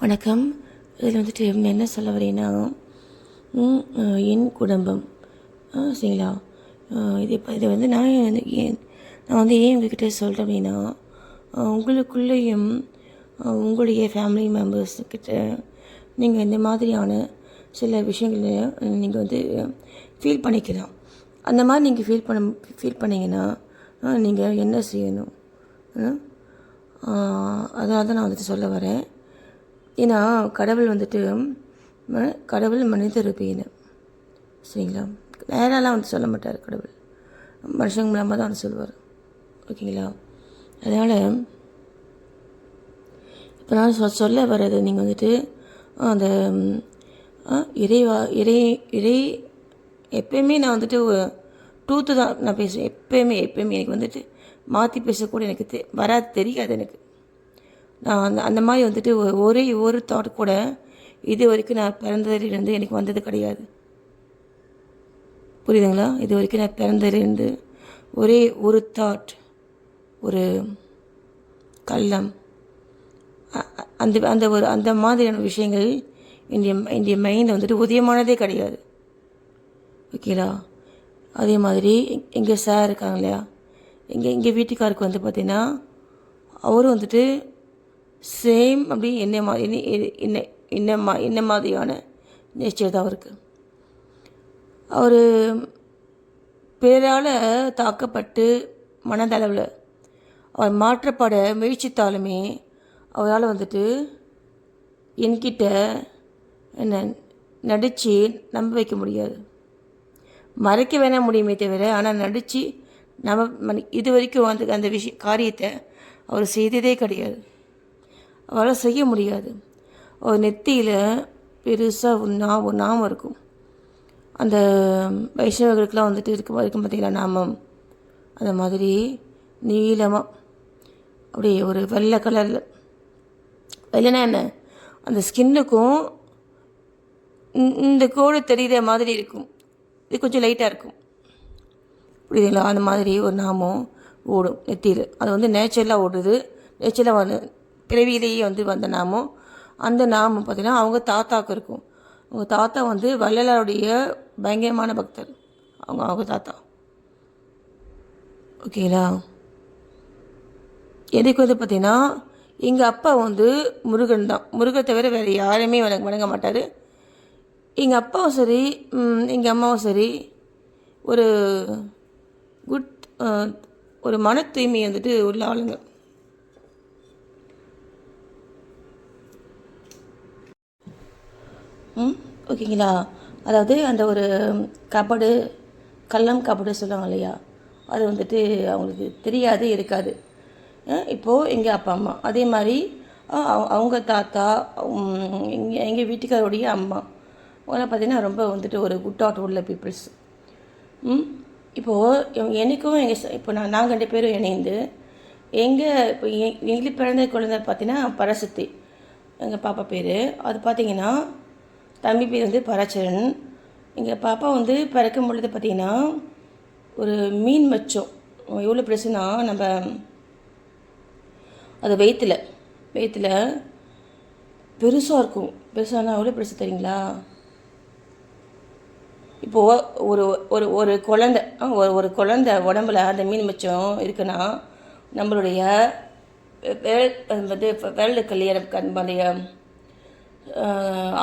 வணக்கம். இதில் வந்துட்டு என்ன சொல்ல வரேன்னா என் குடும்பம். ஆ, சரிங்களா? இது இப்போ இதை வந்து நான் வந்து ஏன் நான் வந்து ஏன் உங்ககிட்ட சொல்கிறேன் அப்படின்னா உங்களுக்குள்ளேயும் உங்களுடைய ஃபேமிலி மெம்பர்ஸ்கிட்ட நீங்கள் இந்த மாதிரியான சில விஷயங்களை நீங்கள் வந்து ஃபீல் பண்ணிக்கலாம். அந்த மாதிரி நீங்கள் ஃபீல் பண்ண ஃபீல் பண்ணிங்கன்னா நீங்கள் என்ன செய்யணும்? அதனால தான் நான் வந்துட்டு சொல்ல வரேன். ஏன்னா கடவுள் வந்துட்டு ம- கடவுள் மனித ரூபின்னு. சரிங்களா? நேரெல்லாம் வந்து சொல்ல மாட்டார் கடவுள். மனுஷங்க மூலமாக தான் வந்து சொல்லுவார் ஓகேங்களா? அதனால் இப்போ நான் சொ சொல்ல வர்றது நீங்கள் வந்துட்டு அந்த ஆ, இறைவா இறை இறை எப்பயுமே நான் வந்துட்டு டூத்து தான் நான் பேசுவேன். எப்பயுமே எப்பயுமே எனக்கு வந்துட்டு மாற்றி பேசக்கூட எனக்கு தெ வராது தெரியாது எனக்கு. நான் அந்த அந்த மாதிரி வந்துட்டு ஒரே ஒரு தாட் கூட இது வரைக்கும் நான் பிறந்ததிலிருந்து எனக்கு வந்தது கிடையாது. புரியுதுங்களா? இது வரைக்கும் நான் பிறந்ததிலிருந்து ஒரே ஒரு தாட் ஒரு கள்ளம் அந்த அந்த ஒரு அந்த மாதிரியான விஷயங்கள் என்னுடைய என்னுடைய மைண்டில் வந்துட்டு உதயமானதே கிடையாது. ஓகேங்களா அதே மாதிரி எங்கள் சார் இருக்காங்க இல்லையா? எங்கள் எங்கள் வீட்டுக்காருக்கு வந்து பார்த்தீங்கன்னா அவரும் வந்துட்டு சேம் அப்படி என்ன மா என்ன என்ன என்ன மா என்ன மாதிரியான நேச்சர் தான் அவருக்கு. அவர் பிறரால் தாக்கப்பட்டு மனதளவில் அவர் மாற்றப்பட முயற்சித்தாலுமே அவரால் வந்துட்டு என்கிட்ட என்ன நடித்து நம்ப வைக்க முடியாது. மறைக்க வேணால் முடியுமே தவிர ஆனால் நடித்து நம்ம மனி- இது வரைக்கும் அந்த அந்த விஷய காரியத்தை அவர் செய்ததே கிடையாது. அவரால் செய்ய முடியாது. அவர் நெத்தியில் பெருசாக ஒரு நா ஒரு நாமம் இருக்கும். அந்த வைஷ்ணவர்களுக்கெலாம் வந்துட்டு இருக்கும் இருக்கும் பார்த்தீங்களா நாமம்? அந்த மாதிரி நீளமாக அப்படியே ஒரு வெள்ளை கலரில். வெள்ளைனா என்ன? அந்த ஸ்கின்னுக்கும் இந்த கோடு தெரிகிற மாதிரி இருக்கும். இது கொஞ்சம் லைட்டாக இருக்கும். புரியுதுங்களா? அந்த மாதிரி ஒரு நாமம் ஓடும். நெத்தியில் அது வந்து நேச்சுரலாக ஓடுது. நேச்சுரலாக வந்து பிறவியிலேயே வந்து வந்த நாமம். அந்த நாமம் பார்த்திங்கன்னா அவங்க தாத்தாவுக்கு இருக்கும். அவங்க தாத்தா வந்து வள்ளலாருடைய பயங்கரமான பக்தர். அவங்க அவங்க தாத்தா. ஓகேங்களா? எதுக்கு வந்து பார்த்தீங்கன்னா எங்கள் அப்பா வந்து முருகன் தான். முருகன் தவிர வேறு யாருமே வணங்க வணங்க மாட்டார். எங்கள் அப்பாவும் சரி எங்கள் அம்மாவும் சரி ஒரு குட் ஒரு மன தூய்மை வந்துட்டு உள்ள ஆளுங்க. ம் ஓகேங்களா? அதாவது அந்த ஒரு கபடு கள்ளம் கபடு சொல்லுவாங்க இல்லையா? அது வந்துட்டு அவங்களுக்கு தெரியாது இருக்காது. இப்போது எங்கள் அப்பா அம்மா. அதே மாதிரி அவ- அவங்க தாத்தா எங்கள் எங்கள் வீட்டுக்காரோடைய அம்மா. அவங்களாம் பார்த்தீங்கன்னா ரொம்ப வந்துட்டு ஒரு குட் ஆட் உள்ள பீப்புள்ஸ் ம் இப்போது எனக்கும் எங்கள் இப்போ நான் நாங்கள் ரெண்டு பேரும் இணைந்து எங்கள் இப்போ எ- எங்களுக்கு பிறந்த குழந்தை பார்த்தீங்கன்னா பரசுத்தி எங்கள் பாப்பா பேர். அது பார்த்தீங்கன்னா தம்பி பேர் வந்து பராச்சரன் எங்கள் பாப்பா வந்து பிறக்கும் பொழுது பார்த்தீங்கன்னா ஒரு மீன் மச்சம். எவ்வளோ பெருசுனா நம்ம அது வயிற்றுல வயிற்றுல பெருசாக இருக்கும். பெருசானா எவ்வளோ பெருசு தெரியுங்களா? இப்போது ஒரு ஒரு ஒரு குழந்த ஒரு ஒரு குழந்த உடம்புல அந்த மீன் மிச்சம் இருக்குன்னா நம்மளுடைய வந்து வேல்டு கல்யாணம் நம்மளுடைய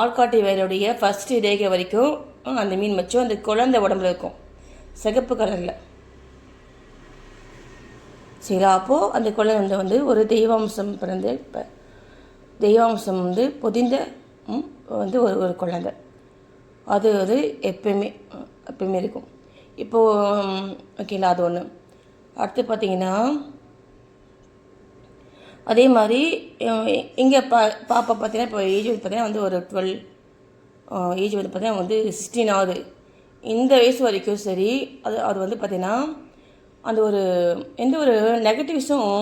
ஆள்காட்டி வேலுடைய ஃபஸ்ட்டு ரேகை வரைக்கும் அந்த மீன் மிச்சம் அந்த குழந்தை உடம்புல இருக்கும். சிகப்பு கலரில். சரிங்களா அப்போது அந்த குழந்தை வந்து ஒரு தெய்வாம்சம் பிறந்து இப்போ தெய்வாம்சம் வந்து பொதிந்த வந்து ஒரு ஒரு குழந்தை. அது அது எப்பயுமே எப்பயுமே இருக்கும். இப்போது ஓகேங்களா அது ஒன்று அடுத்து பார்த்தீங்கன்னா அதே மாதிரி இங்கே பா பாப்பா பார்த்தீங்கன்னா இப்போ ஏஜ் வந்து பார்த்தீங்கன்னா வந்து ஒரு டுவெல் ஏஜ் வந்து பார்த்தீங்கன்னா வந்து சிக்ஸ்டீன் ஆகுது. இந்த வயசு வரைக்கும் சரி அது அது வந்து பார்த்தீங்கன்னா அந்த ஒரு எந்த ஒரு நெகட்டிவ்ஸும்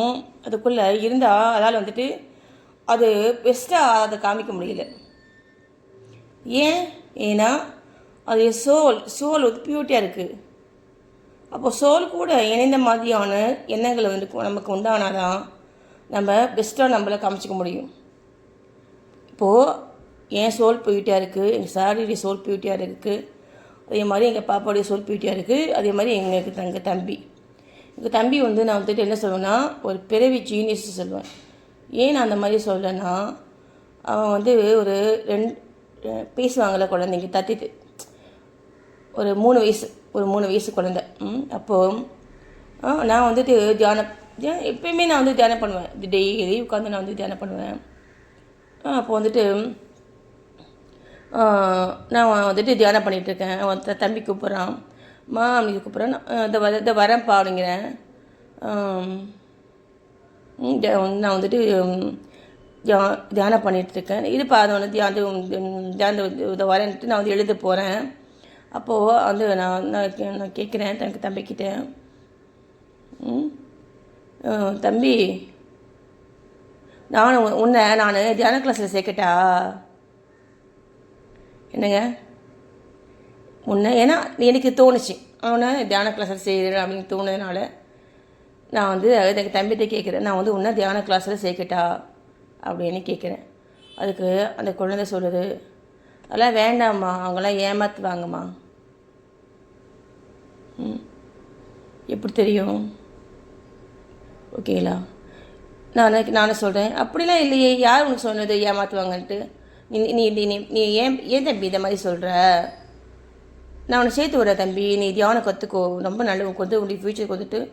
அதுக்குள்ளே இருந்தால் அதால் வந்துட்டு அது பெஸ்ட்டாக அதை காமிக்க முடியல. ஏன்? ஏன்னா அது சோல் சோல் வந்து பியூட்டியாக இருக்குது அப்போ சோல் கூட இணைந்த மாதிரியான எண்ணங்களை வந்து நமக்கு நமக்கு உண்டானாதான் நம்ம பெஸ்ட்டாக நம்மளை காமிச்சிக்க முடியும். இப்போது என் சோல் பியூட்டியாக இருக்குது எங்கள் சாரியுடைய சோல் பியூட்டியாக இருக்குது அதே மாதிரி எங்கள் பாப்பாவுடைய சோல் பியூட்டியாக இருக்குது அதே மாதிரி எங்களுக்கு தங்க தம்பி. எங்கள் தம்பி வந்து நான் வந்துட்டு என்ன சொல்லுவேன்னா ஒரு பிறவி ஜீனியஸ் சொல்லுவேன். ஏன் நான் அந்த மாதிரி சொல்கிறேன்னா அவன் வந்து ஒரு ரெண்டு பேசுவாங்கள்ல குழந்தைங்க. தத்திட்டு ஒரு மூணு வயசு ஒரு மூணு வயசு குழந்த. ம் அப்போது நான் வந்துட்டு தியானம் தியானம் எப்பயுமே நான் வந்து தியானம் பண்ணுவேன். டெய்லி உட்காந்து நான் வந்து தியானம் பண்ணுவேன். அப்போது அப்போ வந்துட்டு நான் வந்துட்டு தியானம் பண்ணிகிட்டு இருக்கேன் அவன் த- தம்பி கூப்பிட்றான். மா அப்படின்னு கூப்பிட்றான் நான் இந்த வர இந்த வரேன்ப்பா அப்படிங்கிறேன். நான் வந்துட்டு தியா தியானம் பண்ணிகிட்ருக்கேன் இது இருப்பா அதை வந்து தியானம் தியானம் இதை வரேன்ட்டு நான் வந்து எழுத போகிறேன் அப்போது வந்து நான் நான் கே- நான் கேட்குறேன் தனக்கு தம்பிக்கிட்ட. ம்? தம்பி நான் உன்னை நான் தியான கிளாஸில் சேர்க்கட்டா? என்னங்க? உன்னை ஏன்னா எனக்கு தோணுச்சு. அவனை தியான கிளாஸில் செய்கிறேன் அப்படின்னு தோணுதுனால நான் வந்து எனக்கு தம்பிகிட்ட கேட்குறேன். நான் வந்து உன்னை தியான கிளாஸில் சேர்க்கட்டா? அப்படின்னு கேட்குறேன். அதுக்கு அந்த குழந்தை சொல்லுது அதெல்லாம் வேண்டாம்மா அவங்களாம் ஏமாற்றுவாங்கம்மா ம். எப்படி தெரியும்? ஓகேங்களா? நான் நானும் சொல்கிறேன் அப்படிலாம் இல்லையே யார் உனக்கு சொன்னது ஏமாற்றுவாங்கன்ட்டு நீ நீ நீ நீ நீ ஏன் ஏன் தம்பி இந்த மாதிரி சொல்கிற நான் உன்னை சேர்த்து விட்றேன் தம்பி. நீ தியானம் கற்றுக்கோ ரொம்ப நல்ல உனக்கு உன்னுடைய ஃப்யூச்சர் கொடுத்துட்டு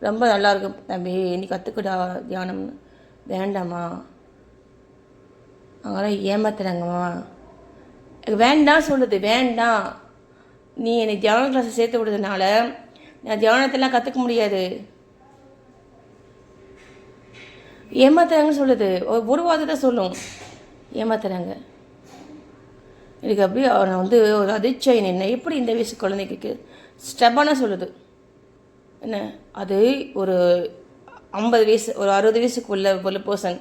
ரொம்ப நல்லா இருக்கும் தம்பி. நீ கற்றுக்கடா தியானம். வேண்டாம்மா. அவங்களாம் ஏமாத்துறாங்கம்மா. எனக்கு வேண்டாம் சொல்லுது வேண்டாம். நீ என்னை தியான கிளாஸை சேர்த்து விடுறதுனால நான் தியானத்தெல்லாம் கற்றுக்க முடியாது. ஏமாத்துறாங்கன்னு சொல்லுது. ஒரு- ஒரு சொல்லும். ஏமாத்துறாங்க. எனக்கு அப்படியே அவனை வந்து ஒரு அதிர்ச்சியாகி என்ன எப்படி இந்த வயசு குழந்தைக்கு ஸ்டெப்பான சொல்லுது. என்ன அது ஒரு ஐம்பது வயசு ஒரு அறுபது வயசுக்குள்ள உள்ள பர்சன்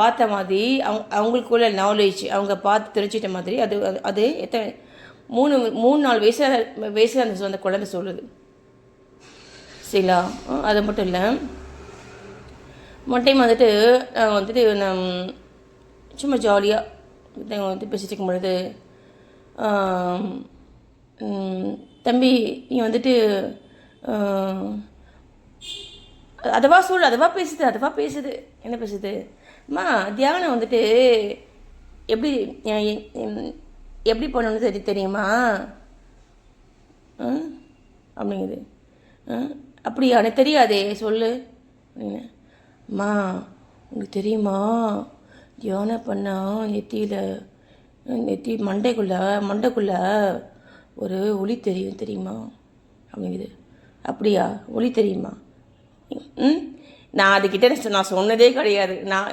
பார்த்த மாதிரி அவங்க அவங்களுக்குள்ள நாலேஜ் அவங்க பார்த்து தெரிஞ்சிட்ட மாதிரி அது அது- அது எத்தனை மூணு மூணு நாலு வயசில் வயசில் அந்த அந்த குழந்தை சொல்லுது. சரிங்களா? அது மட்டும் இல்லை. மட்டையும் டைம் வந்துட்டு நான் வந்துட்டு நான் சும்மா ஜாலியாக வந்து பேசிட்டு இருக்கும் பொழுது தம்பி நீ வந்துட்டு அதுவா சொல் அதுவா பேசுது அதுவா பேசுது. என்ன பேசுது? அம்மா தியானம் வந்துட்டு எப்படி எப்படி பண்ணணும்னு சரி தெரியுமா? அப்படிங்குது. ஆ? அப்படியா எனக்கு தெரியாதே சொல்லு. அப்படின்னு. அம்மா உங்களுக்கு தெரியுமா? தியானம் பண்ணால் நெத்தியில் நெத்தி மண்டைக்குள்ளே மண்டைக்குள்ளே ஒரு ஒளி தெரியும் தெரியுமா? அப்படிங்குது. அப்படியா? ஒளி தெரியுமா? ம்? நான் அதுக்கிட்ட நான் சொன்னதே கிடையாது. நான்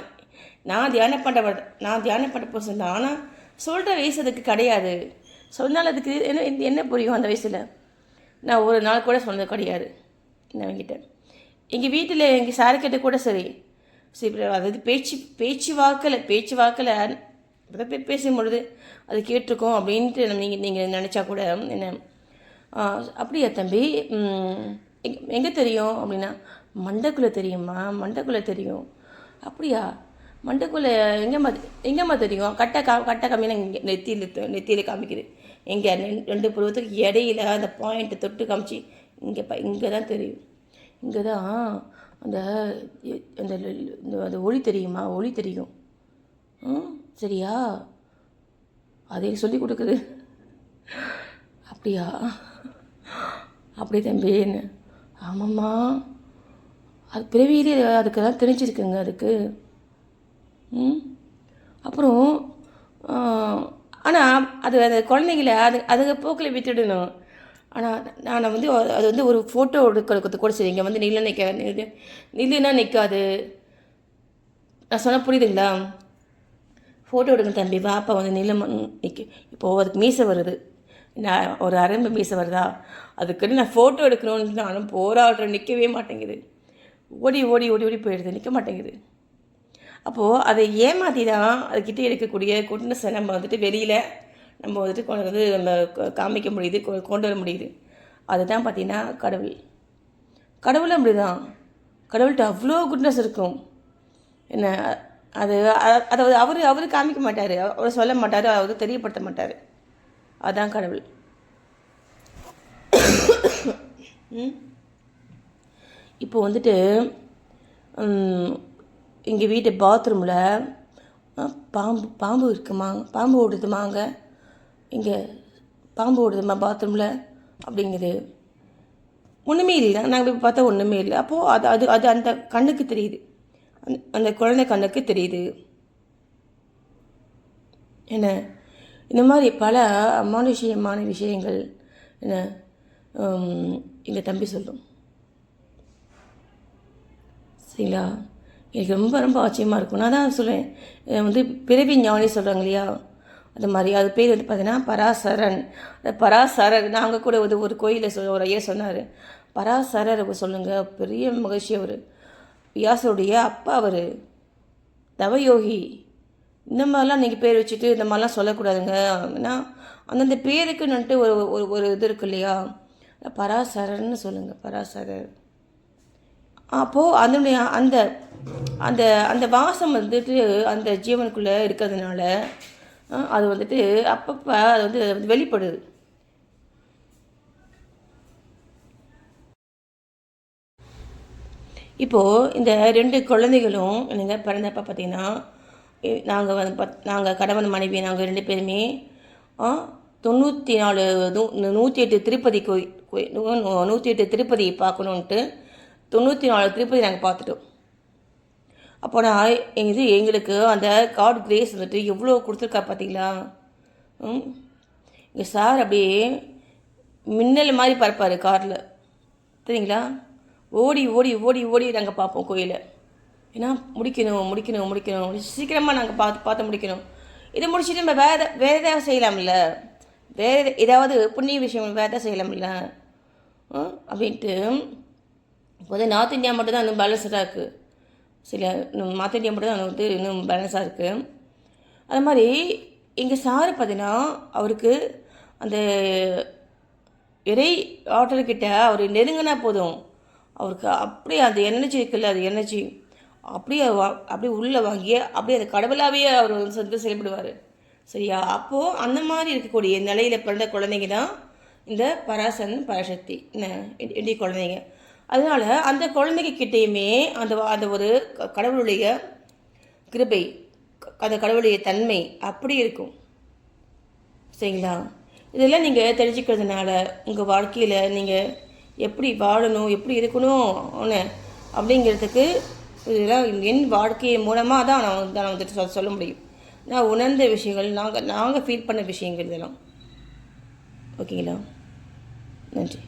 நான் தியானம் பண்ணுற நான் தியானம் பண்ண பர்சன் தான். ஆனால் சொல்கிற வயசு அதுக்கு கிடையாது. சொன்னால் அதுக்கு என்ன என்ன புரியும் அந்த வயசில்? நான் ஒரு நாள் கூட சொன்னது கிடையாது. அவங்கிட்ட எங்கள் வீட்டில் எங்கள் சாருக்கிட்ட கூட சரி. சரி அதாவது பேச்சு பேச்சு வாக்கில் பேச்சு வாக்கில் இப்போ பேசும்பொழுது பேசும் பொழுது அது கேட்டிருக்கோம் அப்படின்ட்டு நீங்கள் நீங்கள் நினச்சா கூட என்ன? அப்படியா தம்பி? எங்கே தெரியும் அப்படின்னா மண்டக்குள்ளே தெரியுமா மண்டக்குள்ளே தெரியும். அப்படியா? மண்டுக்குள்ளே எங்கேம்மா எங்கேம்மா தெரியும்? கட்டை கா கட்டை காமினா இங்கே நெத்தியில் நெத்தியில் காமிக்குது. எங்கே ரெண்டு புருவத்துக்கு இடையில அந்த பாயிண்ட்டை தொட்டு காமிச்சு இங்கே ப இங்கே தான் தெரியும். இங்கே தான் அந்த அந்த அந்த ஒளி தெரியுமா? ஒளி தெரியும். ம் சரியா? அதை சொல்லி கொடுக்குது. அப்படியா? அப்படி தம்பின்னு ஆமாம்மா. அது பிறவியிலே அதுக்கு தான் தெரிஞ்சிருக்குங்க அதுக்கு. அப்புறம் ஆனால் அது அந்த குழந்தைங்கள அது அதுங்க போக்கில் விட்டுடணும். ஆனால் நான் வந்து அது வந்து ஒரு ஃபோட்டோ எடுக்கிறது கூட சரி இங்கே வந்து நில்ல நிற்க நில்லு நில்லுன்னா நிற்காது நான் சொன்னால் புரியுதுங்களா? ஃபோட்டோ எடுங்க தம்பி வாப்பா வந்து நில நிற்க இப்போது அதுக்கு மீசை வருது. நான் ஒரு அரம்பு மீசை வருதா? அதுக்குன்னு நான் ஃபோட்டோ எடுக்கணும்னு நானும் போராடுறேன் நிற்கவே மாட்டேங்குது. ஓடி ஓடி ஓடி ஓடி போயிடுது நிற்க மாட்டேங்குது. அப்போது அதை ஏமாற்றி தான் அதுக்கிட்ட இருக்கக்கூடிய குட்னஸை நம்ம வந்துட்டு வெளியில் நம்ம வந்துட்டு கொண்டு வந்து நம்ம காமிக்க முடியுது கொ- கொண்டு வர முடியுது. அதுதான் பார்த்திங்கன்னா கடவுள். கடவுளும் அப்படி தான் கடவுள்கிட்ட அவ்வளோ குட்னஸ் இருக்கும். என்ன அது அதாவது அவர் அவர் காமிக்க மாட்டார். அவர் சொல்ல மாட்டார் அவர் தெரியப்படுத்த மாட்டார். அதுதான் கடவுள். இப்போ வந்துட்டு எங்கள் வீட்டு பாத்ரூமில் பாம்பு பாம்பு இருக்குமா பாம்பு ஓடுதுமாங்க. இங்கே பாம்பு ஓடுதுமா பாத்ரூமில்? அப்படிங்குது. ஒன்றுமே இல்லை. நாங்கள் போய் பார்த்தா ஒன்றுமே இல்லை. அப்போது அது அது அது அந்த கண்ணுக்கு தெரியுது. அந்த அந்த குழந்தை கண்ணுக்கு தெரியுது. என்ன? இந்த மாதிரி பல அமானுஷியமான விஷயங்கள். என்ன? எங்கள் தம்பி சொல்லும். சரிங்களா? எனக்கு ரொம்ப ரொம்ப ஆச்சரியமாக இருக்கும். நான் தான் சொல்லுவேன் வந்து பிறவி ஞானி சொல்கிறாங்க இல்லையா? அது மாதிரி அது பேர் வந்து பார்த்தீங்கன்னா பராசரன். அந்த பராசரர் நாங்கள் கூட ஒரு ஒரு கோயிலில் சொல் ஒரு ஐயா சொன்னார். பராசரர் சொல்லுங்கள் பெரிய மகிழ்ச்சி அவர். வியாசருடைய அப்பா அவர். தவயோகி. இந்த மாதிரிலாம் நீங்கள் பேர் வச்சுட்டு இந்த மாதிரிலாம் சொல்லக்கூடாதுங்க. ஏன்னா அந்தந்த பேருக்குன்னுட்டு ஒரு ஒரு ஒரு இது இருக்கு இல்லையா? பராசரர்னு சொல்லுங்கள் பராசரர். அப்போது அதனுடைய அந்த அந்த அந்த வாசம் வந்துட்டு அந்த ஜீவனுக்குள்ளே இருக்கிறதுனால அது வந்துட்டு அப்பப்போ அது வந்து வெளிப்படுது. இப்போது இந்த ரெண்டு குழந்தைகளும் எனக்கு பிறந்தப்போ பார்த்தீங்கன்னா நாங்கள் வந்து பத் நாங்கள் கணவன் மனைவி நாங்கள் ரெண்டு பேருமே ஆ, தொண்ணூற்றி நாலு நூ நூற்றி எட்டு திருப்பதி கோயில் கோயில் நூற்றி எட்டு திருப்பதி பார்க்கணுன்ட்டு தொண்ணூற்றி நாலு திருப்பதி நாங்கள் பார்த்துட்டோம். அப்போ நான் இது எங்களுக்கு அந்த காட் கிரேஸ் வந்துட்டு எவ்வளோ கொடுத்துருக்கா பார்த்தீங்களா? ம். இங்கே சார் அப்படியே மின்னல் மாதிரி பறப்பார் காரில். சரிங்களா ஓடி ஓடி ஓடி ஓடி நாங்கள் பார்ப்போம் கோயிலை. ஏன்னா முடிக்கணும் முடிக்கணும் முடிக்கணும். சீக்கிரமாக நாங்கள் பார்த்து பார்த்து முடிக்கணும். இதை முடிச்சுட்டு நம்ம வேறு வேறு ஏதாவது செய்யலாம்ல? வேறு ஏதாவது புண்ணிய விஷயம் வேறு ஏதாவது செய்யலாம்ல? அப்படின்ட்டு இப்போ வந்து நார்த் இந்தியா மட்டும்தான் இன்னும் பேலன்ஸ்டாக இருக்குது சில இன்னும் நார்த் இந்தியா மட்டும் தான் வந்து இன்னும் பேலன்ஸாக இருக்குது அது மாதிரி எங்கள் சார் பார்த்தீங்கன்னா அவருக்கு அந்த இறை ஆற்றல்கிட்ட அவர் நெருங்கினா போதும். அவருக்கு அப்படியே அந்த எனர்ஜி இருக்குல்ல அது எனர்ஜி அப்படியே அப்படியே உள்ளே வாங்கி அப்படியே அந்த கடவுளாகவே அவர் வந்து செயல்படுவார். சரியா? அப்போது அந்த மாதிரி இருக்கக்கூடிய நிலையில் பிறந்த குழந்தைங்க தான் இந்த பராசன் பராசக்தி என்ன? இ- இடி குழந்தைங்க. அதனால அந்த குழந்தைங்க கிட்டேயுமே அந்த வா- அந்த ஒரு க- கடவுளுடைய கிருபை க- அந்த கடவுளுடைய தன்மை அப்படி இருக்கும். சரிங்களா? இதெல்லாம் நீங்கள் தெரிஞ்சுக்கிறதுனால உங்கள் வாழ்க்கையில் நீங்கள் எப்படி வாழணும் எப்படி இருக்கணும் அப்படிங்கிறதுக்கு இதெல்லாம் என் வாழ்க்கை மூலமாக தான் நான் நான் வந்துட்டு சொல்ல சொல்ல முடியும். நான் உணர்ந்த விஷயங்கள் நாங்கள் நாங்கள் ஃபீல் பண்ண விஷயங்கள் இதெல்லாம். ஓகேங்களா? நன்றி.